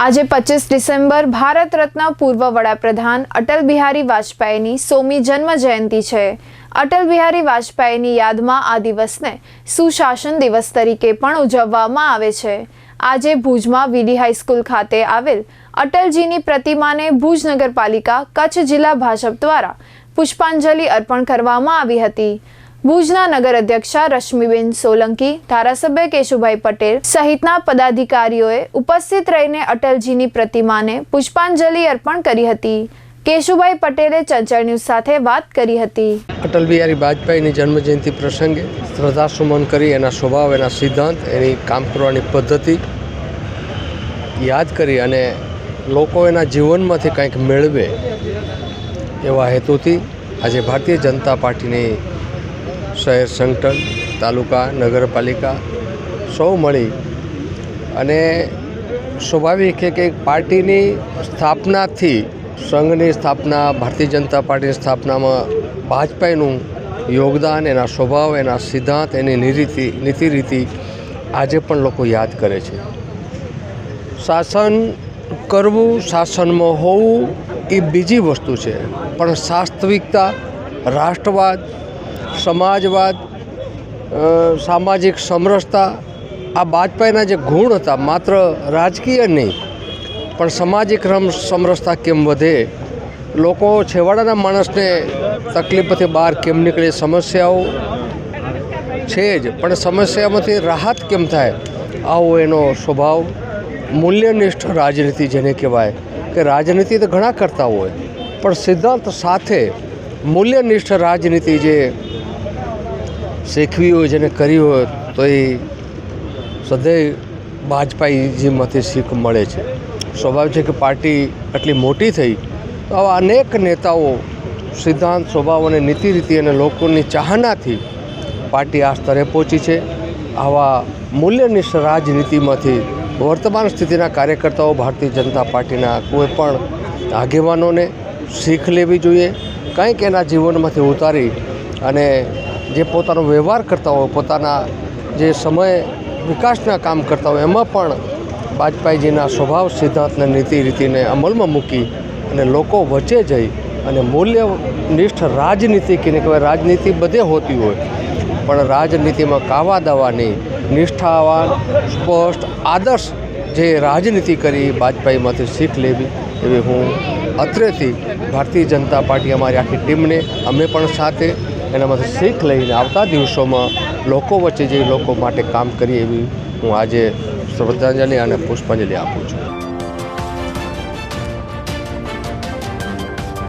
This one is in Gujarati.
આજે પચીસ ડિસેમ્બર, ભારત રત્ન પૂર્વ વડાપ્રધાન અટલ બિહારી વાજપેયીની સોમી જન્મ જયંતિ છે. અટલ બિહારી વાજપેયીની યાદમાં આ દિવસને સુશાસન દિવસ તરીકે પણ ઉજવવામાં આવે છે. આજે ભુજમાં વીડી હાઈસ્કૂલ ખાતે આવેલ અટલજીની પ્રતિમાને ભુજ નગરપાલિકા કચ્છ જિલ્લા ભાજપ દ્વારા પુષ્પાંજલિ અર્પણ કરવામાં આવી હતી. ભુજના નગર અધ્યક્ષા રશ્મિબેન સોલંકી, ધારાસભ્ય કેશુભાઈ પટેલ સહિતના પદાધિકારીઓએ ઉપસ્થિત રહીને અટલજીની પ્રતિમાને પુષ્પાંજલિ અર્પણ કરી હતી. કેશુભાઈ પટેલે ચંચળ ન્યૂઝ સાથે વાત કરી હતી. અટલ બિહારી વાજપેયીની જન્મજયંતિ પ્રસંગે શ્રદ્ધાસુમન કરી એના સ્વભાવ, એના સિદ્ધાંત, એની કામ કરવાની પદ્ધતિ યાદ કરી અને લોકો એના જીવનમાંથી કંઈક મેળવે એવા હેતુથી આજે ભારતીય જનતા પાર્ટીની શહેર સંગઠન, તાલુકા, નગરપાલિકા સૌ મળી અને સ્વાભાવિક છે કે પાર્ટીની સ્થાપનાથી સંઘની સ્થાપના, ભારતીય જનતા પાર્ટીની સ્થાપનામાં ભાજપાનું યોગદાન, એના સ્વભાવ, એના સિદ્ધાંત, એની નીતિ નીતિ રીતિ આજે પણ લોકો યાદ કરે છે. શાસન કરવું, શાસનમાં હોવું એ બીજી વસ્તુ છે. પણ સાસ્તવિકતા રાષ્ટ્રવાદ સમાજવાદ સામાજિક સમરસતા, આ બાજપાઈના જે ગુણ હતા, માત્ર રાજકીય નહીં, પણ સામાજિક રમ, સમરસતા કેમ વધે? લોકો છેવાડાના માણસને તકલીફથી બહાર કેમ નીકળે, સમસ્યાઓ છે જ, પણ સમસ્યામાંથી રાહત કેમ થાય? આવો એનો સ્વભાવ મૂલ્યનિષ્ઠ રાજનીતિ જેને કહેવાય, કે રાજનીતિ તો ઘણા કરતા હોય, પણ સિદ્ધાંત સાથે મૂલ્યનિષ્ઠ રાજનીતિ જે શીખવી હોય, જેને કરી હોય, તો એ સદૈવ વાજપેયીજીમાંથી શીખ મળે છે. સ્વભાવ છે કે પાર્ટી આટલી મોટી થઈ, તો આવા અનેક નેતાઓ સિદ્ધાંત, સ્વભાવ અને નીતિ રીતિ અને લોકોની ચાહનાથી પાર્ટી આ સ્તરે પહોંચી છે. આવા મૂલ્યનિષ્ઠ રાજનીતિમાંથી વર્તમાન સ્થિતિના કાર્યકર્તાઓ ભારતીય જનતા પાર્ટીના કોઈ પણ આગેવાનોને શીખ લેવી જોઈએ, કંઈક એના જીવનમાંથી ઉતારી અને જે પોતાનો વ્યવહાર કરતા હોય, પોતાના જે સમય વિકાસના કામ કરતા હોય, એમાં પણ વાજપેયીજીના સ્વભાવ સિદ્ધાંતને નીતિ રીતિને અમલમાં મૂકી અને લોકો વચ્ચે જઈ અને મૂલ્યનિષ્ઠ રાજનીતિ કે કહેવાય રાજનીતિ બધે હોતી હોય, પણ રાજનીતિમાં કાવા દાવાની, નિષ્ઠાવાન, સ્પષ્ટ, આદર્શ જે રાજનીતિ કરી વાજપેયીમાંથી શીખ લેવી, એવી હું અત્રેથી ભારતીય જનતા પાર્ટી અમારી આખી ટીમને, અમે પણ સાથે એનામાંથી શીખ લઈને આવતા દિવસોમાં લોકો વચ્ચે જે લોકો માટે કામ કરીએ એવી હું આજે શ્રદ્ધાંજલિ અને પુષ્પાંજલિ આપું છું.